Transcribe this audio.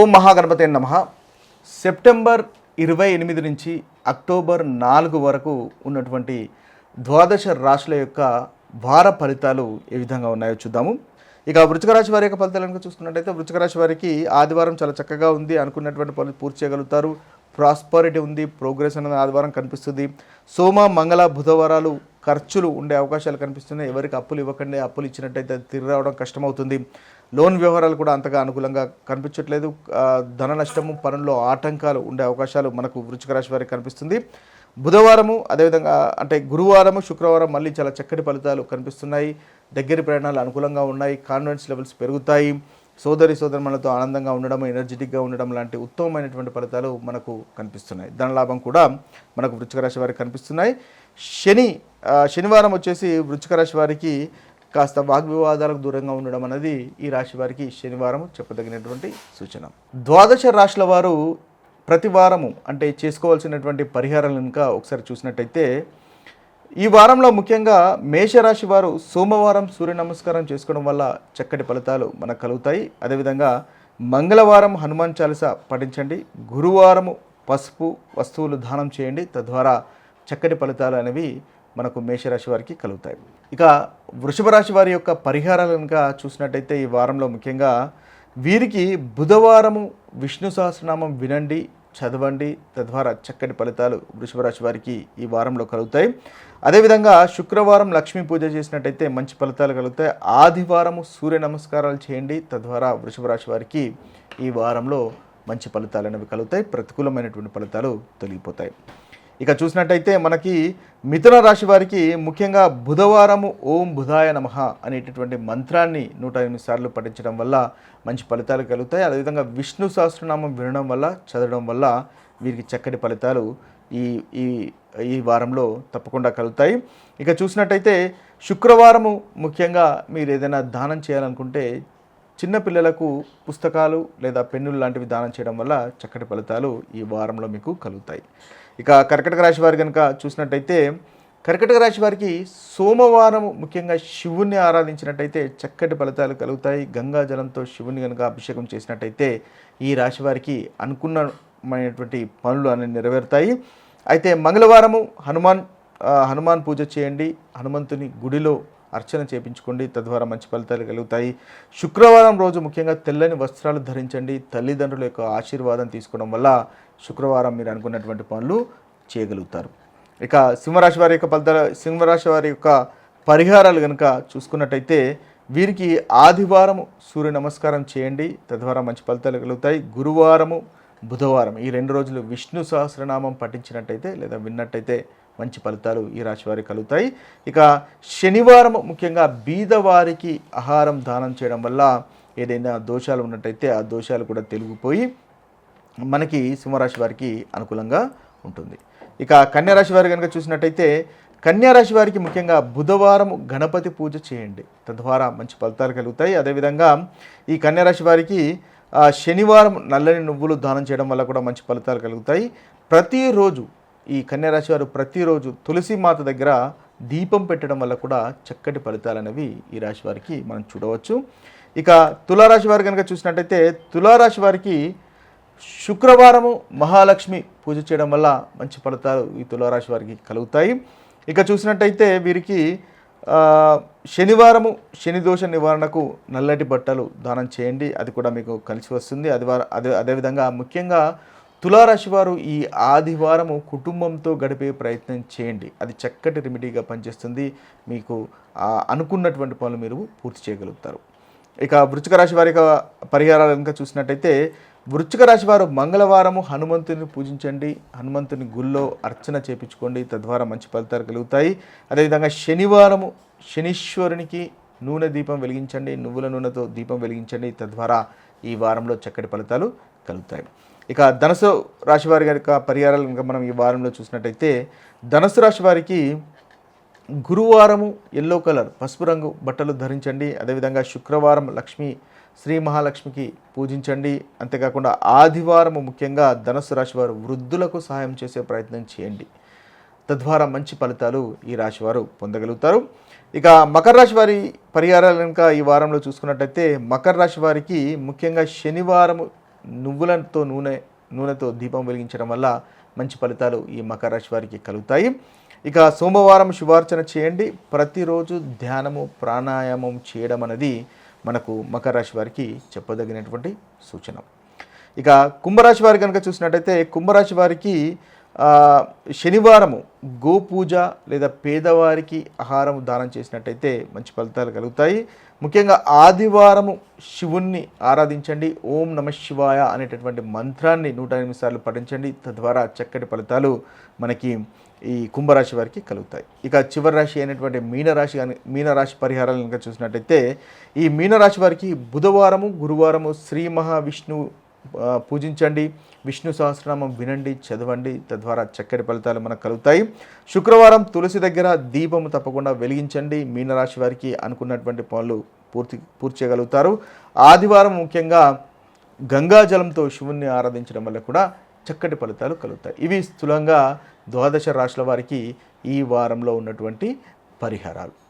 ఓం మహాగణపతి నమ. సెప్టెంబర్ ఇరవై ఎనిమిది నుంచి అక్టోబర్ నాలుగు వరకు ఉన్నటువంటి ద్వాదశ రాశుల యొక్క వార ఫలితాలు ఏ విధంగా ఉన్నాయో చూద్దాము. ఇక వృచ్చిక రాశి వారి యొక్క ఫలితాలు కనుక చూసుకున్నట్టయితే వృచ్చిక రాశి వారికి ఆదివారం చాలా చక్కగా ఉంది. అనుకున్నటువంటి పనులు పూర్తి చేయగలుగుతారు. ప్రాస్పరిటీ ఉంది ప్రోగ్రెస్ అనేది ఆదివారం కనిపిస్తుంది. సోమ మంగళ బుధవారాలు ఖర్చులు ఉండే అవకాశాలు కనిపిస్తున్నాయి. ఎవరికి అప్పులు ఇవ్వకండి అప్పులు ఇచ్చినట్టయితే తిరిగి రావడం కష్టమవుతుంది. లోన్ వ్యవహారాలు కూడా అంతగా అనుకూలంగా కనిపించట్లేదు. ధన నష్టము పనుల్లో ఆటంకాలు ఉండే అవకాశాలు మనకు వృచ్చిక రాశి వారికి కనిపిస్తుంది. బుధవారము అదేవిధంగా అంటే గురువారము శుక్రవారం మళ్ళీ చాలా చక్కటి ఫలితాలు కనిపిస్తున్నాయి. దగ్గర ప్రయాణాలు అనుకూలంగా ఉన్నాయి. కాన్ఫిడెన్స్ లెవెల్స్ పెరుగుతాయి. సోదరి సోదరులతో ఆనందంగా ఉండడం ఎనర్జెటిక్గా ఉండడం లాంటి ఉత్తమమైనటువంటి ఫలితాలు మనకు కనిపిస్తున్నాయి. ధనలాభం కూడా మనకు వృచ్చిక రాశి వారికి కనిపిస్తున్నాయి. శని శనివారం వచ్చేసి వృచ్చిక రాశి వారికి కాస్త వాగ్వివాదాలకు దూరంగా ఉండడం అనేది ఈ రాశి వారికి శనివారం చెప్పదగినటువంటి సూచన. ద్వాదశ రాశుల వారు ప్రతి వారము అంటే చేసుకోవాల్సినటువంటి పరిహారాలు కనుక ఒకసారి చూసినట్టయితే ఈ వారంలో ముఖ్యంగా మేషరాశి వారు సోమవారం సూర్య నమస్కారం చేసుకోవడం వల్ల చక్కటి ఫలితాలు మనకు కలుగుతాయి. అదేవిధంగా మంగళవారం హనుమాన్ చాలీస పఠించండి. గురువారము పసుపు వస్తువులు దానం చేయండి. తద్వారా చక్కటి ఫలితాలు అనేవి మనకు మేషరాశి వారికి కలుగుతాయి. ఇక వృషభ రాశి వారి యొక్క పరిహారాలు కనుక చూసినట్టయితే ఈ వారంలో ముఖ్యంగా వీరికి బుధవారము విష్ణు సహస్రనామం వినండి చదవండి తద్వారా చక్కటి ఫలితాలు వృషభరాశి వారికి ఈ వారంలో కలుగుతాయి. అదేవిధంగా శుక్రవారం లక్ష్మీ పూజ చేసినట్టయితే మంచి ఫలితాలు కలుగుతాయి. ఆదివారము సూర్య నమస్కారాలు చేయండి తద్వారా వృషభరాశి వారికి ఈ వారంలో మంచి ఫలితాలు అనేవి కలుగుతాయి. ప్రతికూలమైనటువంటి ఫలితాలు తొలగిపోతాయి. ఇక చూసినట్టయితే మనకి మిథున రాశి వారికి ముఖ్యంగా బుధవారము ఓం బుధాయ నమః అనేటటువంటి మంత్రాన్ని నూట ఎనిమిది సార్లు పఠించడం వల్ల మంచి ఫలితాలు కలుగుతాయి. అదేవిధంగా విష్ణు సహస్రనామం వినడం వల్ల చదవడం వల్ల వీరికి చక్కటి ఫలితాలు ఈ ఈ ఈ వారంలో తప్పకుండా కలుగుతాయి. ఇక చూసినట్టయితే శుక్రవారము ముఖ్యంగా మీరు ఏదైనా దానం చేయాలనుకుంటే చిన్నపిల్లలకు పుస్తకాలు లేదా పెన్నులు లాంటివి దానం చేయడం వల్ల చక్కటి ఫలితాలు ఈ వారంలో మీకు కలుగుతాయి. ఇక కర్కటక రాశి వారి కనుక చూసినట్టయితే కర్కటక రాశి వారికి సోమవారం ముఖ్యంగా శివుణ్ణి ఆరాధించినట్టయితే చక్కటి ఫలితాలు కలుగుతాయి. గంగా జలంతో శివుని కనుక అభిషేకం చేసినట్టయితే ఈ రాశి వారికి అనుకున్నమైనటువంటి పనులు అనేవి నెరవేరుతాయి. అయితే మంగళవారము హనుమాన్ హనుమాన్ పూజ చేయండి. హనుమంతుని గుడిలో అర్చన చేపించుకోండి. తద్వారా మంచి ఫలితాలు కలుగుతాయి. శుక్రవారం రోజు ముఖ్యంగా తెల్లని వస్త్రాలు ధరించండి. తల్లిదండ్రుల యొక్క ఆశీర్వాదం తీసుకోవడం వల్ల శుక్రవారం మీరు అనుకున్నటువంటి పనులు చేయగలుగుతారు. ఇక సింహరాశి వారి యొక్క ఫలితాలు సింహరాశి వారి యొక్క పరిహారాలు కనుక చూసుకున్నట్టయితే వీరికి ఆదివారం సూర్య నమస్కారం చేయండి. తద్వారా మంచి ఫలితాలు కలుగుతాయి. గురువారము బుధవారం ఈ రెండు రోజులు విష్ణు సహస్రనామం పఠించినట్టయితే లేదా విన్నట్టయితే మంచి ఫలితాలు ఈ రాశి వారికి కలుగుతాయి. ఇక శనివారం ముఖ్యంగా బీదవారికి ఆహారం దానం చేయడం వల్ల ఏదైనా దోషాలు ఉన్నట్టయితే ఆ దోషాలు కూడా తెలిగిపోయి మనకి సింహరాశి వారికి అనుకూలంగా ఉంటుంది. ఇక కన్యారాశి వారి కనుక చూసినట్టయితే కన్యారాశి వారికి ముఖ్యంగా బుధవారం గణపతి పూజ చేయండి. తద్వారా మంచి ఫలితాలు కలుగుతాయి. అదేవిధంగా ఈ కన్యారాశి వారికి శనివారం నల్లని నువ్వులు దానం చేయడం వల్ల కూడా మంచి ఫలితాలు కలుగుతాయి. ప్రతిరోజు ఈ కన్యారాశి వారు ప్రతిరోజు తులసి మాత దగ్గర దీపం పెట్టడం వల్ల కూడా చక్కటి ఫలితాలు అనేవి ఈ రాశి వారికి మనం చూడవచ్చు. ఇక తులారాశి వారు కనుక చూసినట్టయితే తులారాశి వారికి శుక్రవారము మహాలక్ష్మి పూజ చేయడం వల్ల మంచి ఫలితాలు ఈ తులారాశి వారికి కలుగుతాయి. ఇక చూసినట్టయితే వీరికి శనివారము శని దోష నివారణకు నల్లటి బట్టలు దానం చేయండి. అది కూడా మీకు కలిసి వస్తుంది. అది అదే అదేవిధంగా ముఖ్యంగా తులారాశి వారు ఈ ఆదివారము కుటుంబంతో గడిపే ప్రయత్నం చేయండి. అది చక్కటి రెమెడీగా పనిచేస్తుంది. మీకు అనుకున్నటువంటి పనులు మీరు పూర్తి చేయగలుగుతారు. ఇక వృచ్చిక రాశి వారి యొక్క పరిహారాలు కనుక చూసినట్టయితే వృచ్చిక రాశి వారు మంగళవారము హనుమంతుని పూజించండి. హనుమంతుని గుళ్ళో అర్చన చేపించుకోండి. తద్వారా మంచి ఫలితాలు కలుగుతాయి. అదేవిధంగా శనివారము శనీశ్వరునికి నూనె దీపం వెలిగించండి. నువ్వుల నూనెతో దీపం వెలిగించండి. తద్వారా ఈ వారంలో చక్కటి ఫలితాలు కలుగుతాయి. ఇక ధనుసు రాశి వారి యొక్క పరిహారాలు ఇంకా మనం ఈ వారంలో చూసినట్టయితే ధనుసు రాశి వారికి గురువారము ఎల్లో కలర్ పసుపు రంగు బట్టలు ధరించండి. అదేవిధంగా శుక్రవారం లక్ష్మి శ్రీ మహాలక్ష్మికి పూజించండి. అంతేకాకుండా ఆదివారము ముఖ్యంగా ధనుసు రాశి వారు వృద్ధులకు సహాయం చేసే ప్రయత్నం చేయండి. తద్వారా మంచి ఫలితాలు ఈ రాశి వారు పొందగలుగుతారు. ఇక మకర రాశి వారి పరిహారాలు కనుక ఈ వారంలో చూసుకున్నట్టయితే మకర రాశి వారికి ముఖ్యంగా శనివారం నువ్వులతో నూనె నూనెతో దీపం వెలిగించడం వల్ల మంచి ఫలితాలు ఈ మకర రాశి వారికి కలుగుతాయి. ఇక సోమవారం శుభార్చన చేయండి. ప్రతిరోజు ధ్యానము ప్రాణాయామం చేయడం అనేది మనకు మకర రాశి వారికి చెప్పదగినటువంటి సూచన. ఇక కుంభరాశి వారి కనుక చూసినట్టయితే కుంభరాశి వారికి శనివారము గోపూజ లేదా పేదవారికి ఆహారం దానం చేసినట్టయితే మంచి ఫలితాలు కలుగుతాయి. ముఖ్యంగా ఆదివారము శివుణ్ణి ఆరాధించండి. ఓం నమ శివాయ అనేటటువంటి మంత్రాన్ని నూట ఎనిమిది సార్లు పఠించండి. తద్వారా చక్కటి ఫలితాలు మనకి ఈ కుంభరాశి వారికి కలుగుతాయి. ఇక చివరి రాశి అయినటువంటి మీనరాశి కానీ మీనరాశి పరిహారాలు కనుక చూసినట్టయితే ఈ మీనరాశి వారికి బుధవారము గురువారము శ్రీ మహావిష్ణువు పూజించండి. విష్ణు సహస్రనామం వినండి చదవండి. తద్వారా చక్కటి ఫలితాలు మనకు కలుగుతాయి. శుక్రవారం తులసి దగ్గర దీపము తప్పకుండా వెలిగించండి. మీనరాశి వారికి అనుకున్నటువంటి పనులు పూర్తి పూర్తి చేయగలుగుతారు. ఆదివారం ముఖ్యంగా గంగాజలంతో శివుణ్ణి ఆరాధించడం వల్ల కూడా చక్కటి ఫలితాలు కలుగుతాయి. ఇవి స్థూలంగా ద్వాదశ రాశుల వారికి ఈ వారంలో ఉన్నటువంటి పరిహారాలు.